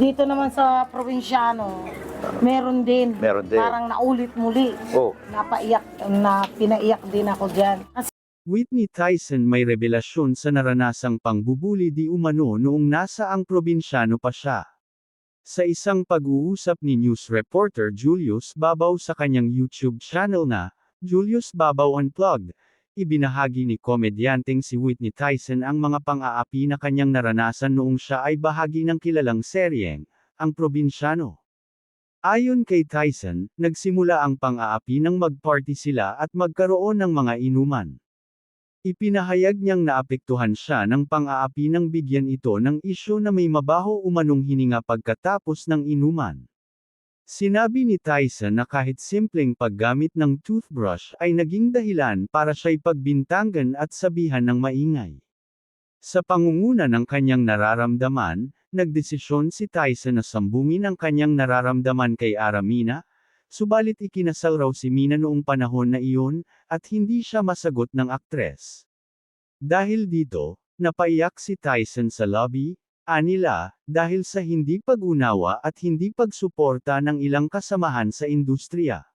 Dito naman sa probinsyano, meron din. Meron din. Parang naulit muli. Oh, Napaiyak, na pinaiyak din ako dyan. Kasi Whitney Tyson may revelasyon sa naranasang pangbubuli di umano noong nasa ang probinsyano pa siya. Sa isang pag-uusap ni news reporter Julius Babaw sa kanyang YouTube channel na, Julius Babaw Unplugged, ibinahagi ni komedyanteng si Whitney Tyson ang mga pang-aapi na kanyang naranasan noong siya ay bahagi ng kilalang seryeng, ang probinsyano. Ayon kay Tyson, nagsimula ang pang-aapi nang mag-party sila at magkaroon ng mga inuman. Ipinahayag niyang naapektuhan siya ng pang-aapi nang bigyan ito ng isyo na may mabaho umanong hininga pagkatapos ng inuman. Sinabi ni Tyson na kahit simpleng paggamit ng toothbrush ay naging dahilan para siya'y pagbintangan at sabihan ng maingay. Sa pangunguna ng kanyang nararamdaman, nagdesisyon si Tyson na sambungin ang kanyang nararamdaman kay Aramina, subalit ikinasal raw si Mina noong panahon na iyon, at hindi siya masagot ng aktres. Dahil dito, napaiyak si Tyson sa lobby, anila, dahil sa hindi pag-unawa at hindi pagsuporta ng ilang kasamahan sa industriya.